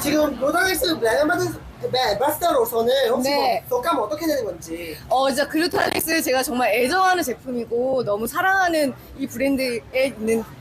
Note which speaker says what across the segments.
Speaker 1: 지금 브랜드 만든 마스터로서는 혹시
Speaker 2: 네.
Speaker 1: 뭐 독감 어떻게 되는 건지
Speaker 2: 어, 진짜 글루타렉스 제가 정말 애정하는 제품이고 너무 사랑하는 이 브랜드에 있는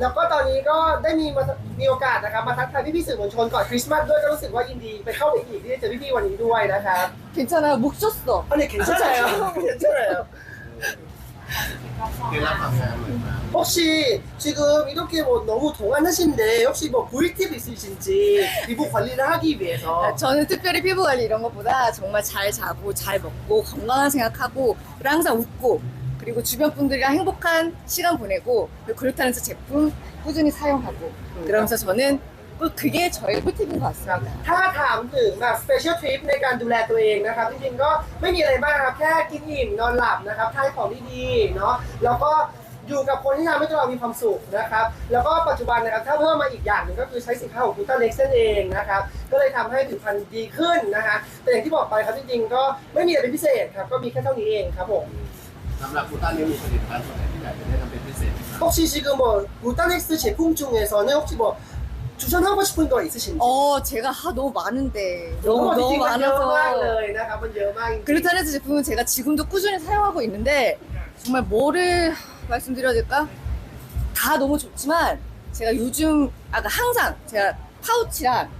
Speaker 1: แล้วก็ตอนนี้ก็ได้มีมามีโอกาสนะครับมาทักทายพี่ๆสื่อมวลชนก่อนคริสต์มาสด้วยก็รู้สึกว่ายินดีไปเข้าไปอีกที่ได้เจอพี่ๆวันนี้ด้วยนะครับ
Speaker 2: 괜찮아요. 목 쉬었어.
Speaker 1: 아니 괜찮아요. 괜찮아요.
Speaker 3: เคล็ดลับความงามเหมือนกัน
Speaker 1: 혹시 지금 이렇게 뭐 너무 동안하신데 혹시 뭐 보일 팁 있으신지 피부 관리를 하기 위해서
Speaker 2: 저는 특별히 피부 관리 이런 것보다 정말 잘 자고 잘 먹고 건강한 생각하고 그리고 항상 웃고 그리고 주변 분들이랑 행복한 시간 보내고 그리고 글루타렌스 제품 꾸준히 사용하고 그러면서 저는 꼭 그게 저의 꿀팁인 것
Speaker 1: ครับ
Speaker 2: 같습니다.
Speaker 1: ถ้าถามถึงแบบ special trip ในการดูแลตัวเองนะครับจริงๆก็ไม่มีอะไรมากครับแค่กินอิ่มนอนหลับนะครับทานของดีๆเนาะแล้วก็อยู่กับคนที่ทำให้ตัวเรามีความสุขนะครับแล้วก็ปัจจุบันนะครับถ้าเพิ่มมาอีกอย่างหนึ่งก็คือใช้สินค้าของกูต้าเล็กซ์นั่นเองนะครับก็เลยทำให้ผิวพรรณดีขึ้นนะฮะแต่อย่างที่บอกไปครับจริงๆ ก็ไม่มีอะไรเป็นพิเศษครับก็มีแค่เท่านี้เองครับผม
Speaker 3: สำหรับกูต้านี้มีผลิตภัณฑ์ตัวไหนที่อยากจะแนะนำเป็นพิเศษไหมครับ
Speaker 1: 혹시 지금 뭐 무타넥스 제품 중에서는 혹시 뭐 추천하고 싶은 거 있으신지?
Speaker 2: 어, 제가 하, 너무 많은데
Speaker 1: 너무
Speaker 2: 너무, 너무
Speaker 1: 어, 만 어, 요
Speaker 2: 많아서
Speaker 1: นะครับมันเยอะมากจริงๆ
Speaker 2: 글루타렌스 제품은 제가 지금도 꾸준히 사용하고 있는데 정말 뭐를 말씀드려야 될까? 다 너무 좋지만 제가 요즘 아까 항상 제가 파우치랑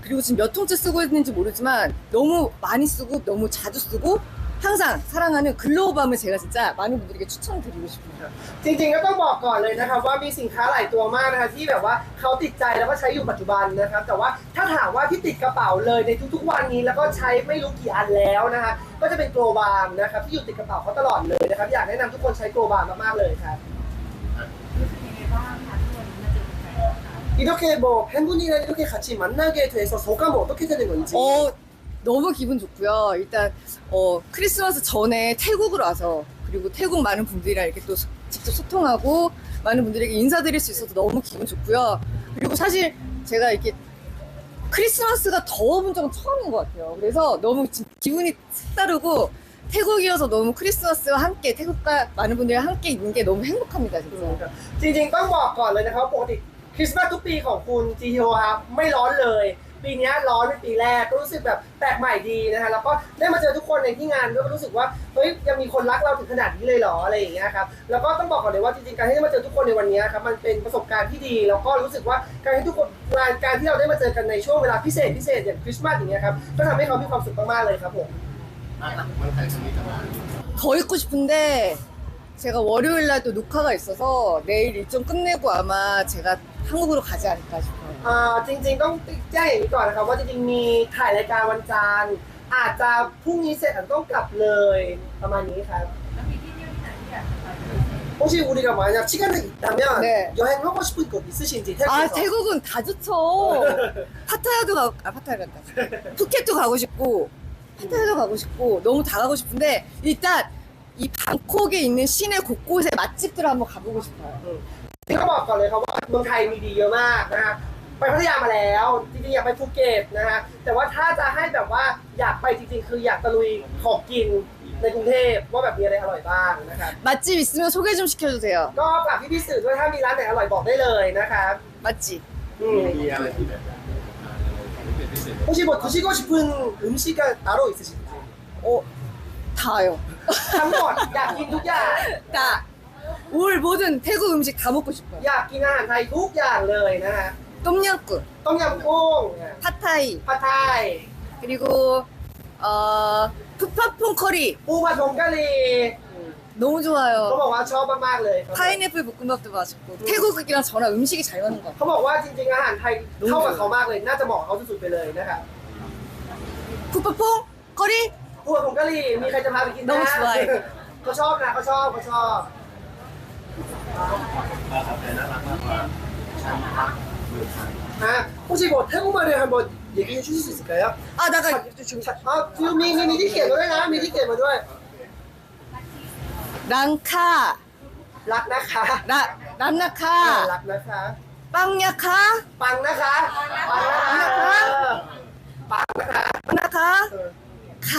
Speaker 2: 그리고 지금 몇 통째 쓰고 있는지 모르지만 너무 많이 쓰고 너무 자주 쓰고 항상 사랑하는 글로우밤을 제가 진짜 많은 분들에게 추천드리고 싶어요.
Speaker 1: จริงๆก็ต้องบอกก่อนเลยนะครับว่ามีสินค้าหลายตัวมากนะคะที่แบบว่าเขาติดใจแล้วก็ใช้อยู่ปัจจุบันนะครับแต่ว่าถ้าถามว่าที่ติดกระเป๋าเลยในทุกๆวันนี้แล้วก็ใช้ไม่รู้กี่อันแล้วนะคะก็จะเป็นโกลบาร์มนะครับที่อยู่ติดกระเป๋าเขาตลอดเลยนะครับอยากแนะนำทุกคนใช้โกลบาร์มมากๆเลยครับ 이렇게 뭐 팬분이랑 이렇게 같이 만나게 돼서 소감은 어떻게 되는 건지
Speaker 2: 어, 너무 기분 좋고요. 일단 어, 크리스마스 전에 태국으로 와서 그리고 태국 많은 분들이랑 이렇게 또 소- 직접 소통하고 많은 분들에게 인사드릴 수 있어서 너무 기분 좋고요. 그리고 사실 제가 이렇게 크리스마스가 더워본 적은 처음인 것 같아요. 그래서 너무 진- 기분이 색다르고 태국이어서 너무 크리스마스와 함께 태국과 많은 분들이랑 함께 있는 게 너무 행복합니다,
Speaker 1: อืม
Speaker 2: 진짜.
Speaker 1: ครับจริงๆต้องบอกก่อนเลยนะครับปกติคริสต์มาสทุกปีของคุณจีโฮครับไม่ร้อนเลย ปีนี้ร้อนเป็นปีแรกก็รู้สึกแบบแปลกใหม่ดีนะคะแล้วก็ได้มาเจอทุกคนในที่งานก็รู้สึกว่าเฮ้ยยังมีคนรักเราถึงขนาดนี้เลยเหรออะไรอย่างเงี้ยครับแล้วก็ต้องบอกก่อนเลยว่าจริงๆการที่ได้มาเจอทุกคนในวันนี้ครับมันเป็นประสบการณ์ที่ดีแล้วก็รู้สึกว่าการที่ทุกคนการที่เราได้มาเจอกันในช่วงเวลาพิเศษพิเศษอย่างคริสต์มาสอย่างเงี้ยครับก็ทำให้เขามีความสุขมากๆเลยครับผม
Speaker 3: ขอ
Speaker 2: 있고 싶은데 제가 월요일 날 또 녹화가 있어서 내일 일정 끝내고 아마 제가 한국으로 가지 않을까 싶어요.
Speaker 1: อ่าจริงๆต้องแจ้งอย่างนี้ก่อนนะครับว่าจริงๆมีถ่ายรายการวันจันทร์อาจจะพรุ่งนี้เสร็จอาจจะต้องกลับเลยประมาณนี้ครับ 혹시 우리가 만약 시간이 있다면
Speaker 2: 네.
Speaker 1: 여행하고 싶은 곳 있으신지
Speaker 2: 아
Speaker 1: 태국에서
Speaker 2: 태국은 다 좋죠. 파타야도 가고 아 파타야 간다. 푸켓도 가고 싶고 파타야도 가고 싶고 너무 다 가고 싶은데 일단 이 방콕에 있는 시내 곳곳에 맛집들을 한번 가보고 싶어요.
Speaker 1: ที่เขาบอกก่อนเลยครับว่าเมืองไทยมีดีเยอะมากนะฮะไปพัทยามาแล้วจริงๆอยากไปภูเก็ตนะฮะแต่ว่าถ้าจะให้แบบว่าอยากไปจริงๆ คืออยากตะลุยของกินในกรุงเทพว่าแบบมีอะไรอร่อยบ้างนะครับ
Speaker 2: 맛집 있으면 소개 좀 시켜주세요.
Speaker 1: ก็ฝากพี่ๆสื่อด้วยถ้ามีร้านไหนอร่อยบอกได้เลยนะครับ
Speaker 2: 맛집.
Speaker 1: อืม
Speaker 3: มีอะไรที่แบบอยากจะทานอะไรที่เป็นพิเศษ
Speaker 1: 혹시 뭐 드시고 싶은 음식이 따로 있으신지
Speaker 2: 어 다요.
Speaker 1: ทั้งหมดอยากกินทุกอย่าง
Speaker 2: 다. 올 모든 태국 음식 다 먹고 싶어요.
Speaker 1: อยากกินอาหารไทยทุกอย่างเลยนะฮะ
Speaker 2: 똠양꿍,
Speaker 1: ต้มยำกุ้ง
Speaker 2: 팟타이,
Speaker 1: ผัดไทย
Speaker 2: 그리고 어 푸파퐁 커리
Speaker 1: ปูผัดผงกะหรี่
Speaker 2: 너무
Speaker 1: เขา
Speaker 2: 좋아요.
Speaker 1: บอกว่าชอบมากๆเลยครับ
Speaker 2: 파인애플 볶음밥도 맛있고 태국이랑 저랑 음식이 잘 맞는 것 같아요.
Speaker 1: เขาบอกว่าจริงๆอาหารไทยเข้ากับเขามากเลย น่าจะเหมาะกับเขาสุดๆไปเลยนะครับ
Speaker 2: 푸파퐁 커리
Speaker 1: ปูผัดผงกะหรี่มีใครจะพาไปกิน
Speaker 2: น้อง
Speaker 1: นะ
Speaker 2: สวย
Speaker 1: เขาชอบนะเขาชอบเขาชอบ
Speaker 3: ครับแต่น่ารักมากกว่าใช่ไหมครับเมืองไทย
Speaker 1: 아 혹시 뭐 태국말을 한번 얘기해 주실 수 있을까요?
Speaker 2: 아 나가 지금
Speaker 1: อ๋อฟิวมีมีมีที่เขียนมาด้วยนะ มีที่เขียนมาด้วย
Speaker 2: 랑카
Speaker 1: รักนะคะ
Speaker 2: 라
Speaker 1: อ่า
Speaker 2: 란나카
Speaker 1: รักนะคะ
Speaker 2: 빵야카
Speaker 1: ปังนะคะปังนะคะเออปังนะคะ
Speaker 2: 빵나카
Speaker 1: เออ
Speaker 2: 카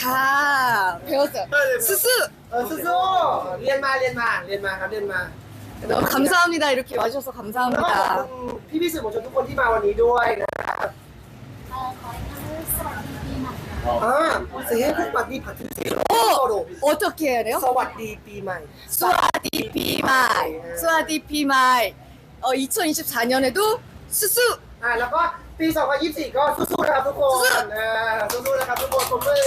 Speaker 2: 카 배웠어요 스스
Speaker 1: เออสู้ๆเรียนมาเรียนมาเรียนมาครับเรียนมา
Speaker 2: 너무 감사합니다 이렇게 와주셔서
Speaker 1: แล้วก็ขอบ
Speaker 2: 감사합니다
Speaker 1: คุณพี่พี่ๆสื่อมวลชนทุกคนที่มาวันนี้ด้วยนะครับ
Speaker 4: เอ่อขอให้ท่านสวัสดีปีใหม่
Speaker 1: อ่าเสียพูดปัดดีผัดถึงสีโล
Speaker 2: 어 어떻게 해야 돼요?
Speaker 1: สวัสดีปีใหม่
Speaker 2: 수아디 피마이 수아디 피마이 어 2024년에도 수수
Speaker 1: อ่าแล้วก็ ปี 2024 ก็สู้ๆนะครับทุกคน
Speaker 2: สู้
Speaker 1: อ่าสู้ๆนะครับทุกคนปรบมือ